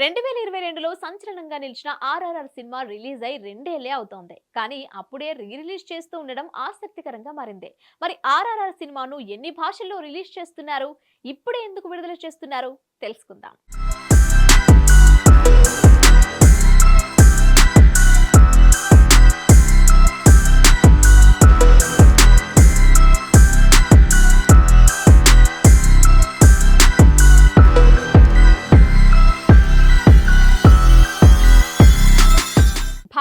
రెండు వేల ఇరవై రెండులో సంచలనంగా నిలిచిన ఆర్ఆర్ఆర్ సినిమా రిలీజ్ అయి రెండేళ్ళే అవుతోంది. కానీ అప్పుడే రీ రిలీజ్ చేస్తూ ఉండడం ఆసక్తికరంగా మారింది. మరి ఆర్ఆర్ఆర్ సినిమాను ఎన్ని భాషల్లో రిలీజ్ చేస్తున్నారు? ఇప్పుడే ఎందుకు విడుదల చేస్తున్నారు? తెలుసుకుందాం.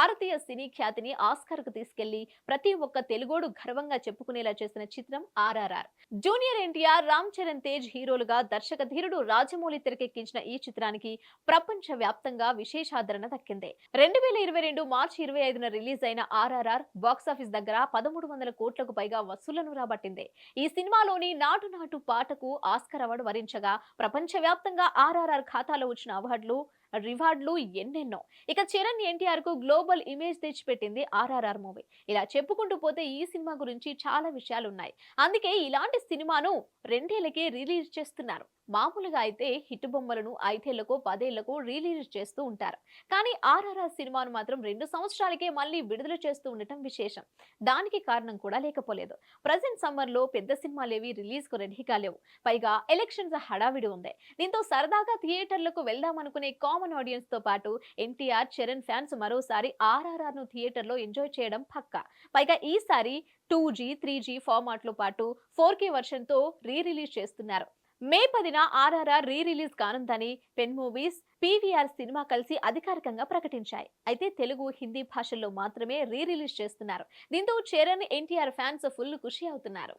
భారతీయ సినీ ఖ్యాతిని ఆస్కార్కు తీసుకెళ్ళి ప్రతి ఒక్క తెలుగోడు గర్వంగా చెప్పుకునేలా చేసిన చిత్రం ఆర్ఆర్ఆర్. జూనియర్ ఎన్టీఆర్ రామ్ చరణ్ తేజ్ హీరోలుగా దర్శక ధీరుడు రాజమౌళి తెరకెక్కించిన ఈ చిత్రానికి ప్రపంచ వ్యాప్తంగా విశేషాదరణ దక్కింది. రెండు వేల ఇరవై రెండు మార్చి ఇరవై ఐదున రిలీజ్ అయిన ఆర్ఆర్ఆర్ బాక్సాఫీస్ దగ్గర పదమూడు వందల కోట్లకు పైగా వసూళ్ళను రాబట్టింది. ఈ సినిమాలోని నాటు నాటు పాటకు ఆస్కార్ అవార్డు వరించగా ప్రపంచ వ్యాప్తంగా ఆర్ఆర్ఆర్ ఖాతాలో వచ్చిన అవార్డులు రివార్డులు ఎన్నెన్నో. ఇక చరణ్ ఎన్టీఆర్కు గ్లోబల్ ఇమేజ్ తెచ్చిపెట్టింది ఆర్ఆర్ఆర్ మూవీ. ఇలా చెప్పుకుంటూ పోతే ఈ సినిమా గురించి చాలా విషయాలు ఉన్నాయి అందుకే ఇలాంటి సినిమాను రెండేళ్ళకే రిలీజ్ చేస్తున్నారు. మామూలుగా అయితే హిట్ బొమ్మలను ఐదేళ్ళకు పదేళ్ళకు రిలీజ్ చేస్తూ ఉంటారు. కానీ ఆర్ఆర్ఆర్ సినిమాను మాత్రం రెండు సంవత్సరాలకే మళ్ళీ విడుదల చేస్తూ ఉండటం విశేషం. దానికి కారణం కూడా లేకపోలేదు. ప్రజెంట్ సమ్మర్లో పెద్ద సినిమాలేవి రిలీజ్కు రెడీగా లేవు. పైగా ఎలక్షన్స్ హడావిడి ఉంది. దీంతో సరదాగా థియేటర్లకు వెళ్దామనుకునే కామన్ ఆడియన్స్తో పాటు ఎన్టీఆర్ చరణ్ ఫ్యాన్స్ మరోసారి ఆర్ఆర్ఆర్ను థియేటర్లో ఎంజాయ్ చేయడం పక్కా. పైగా ఈసారి టూ జీ త్రీ జీ ఫార్మాట్లో పాటు ఫోర్ కే వర్షన్తో రీ రిలీజ్ చేస్తున్నారు. మే పదిన ఆర్ఆర్ఆర్ రీ రిలీజ్ కానుందని పెన్ మూవీస్ పీవీఆర్ సినిమా కలిసి అధికారికంగా ప్రకటించాయి. అయితే తెలుగు హిందీ భాషల్లో మాత్రమే రీ రిలీజ్ చేస్తున్నారు. దీంతో చరణ్ ఎన్టీఆర్ ఫ్యాన్స్ ఫుల్ ఖుషి అవుతున్నారు.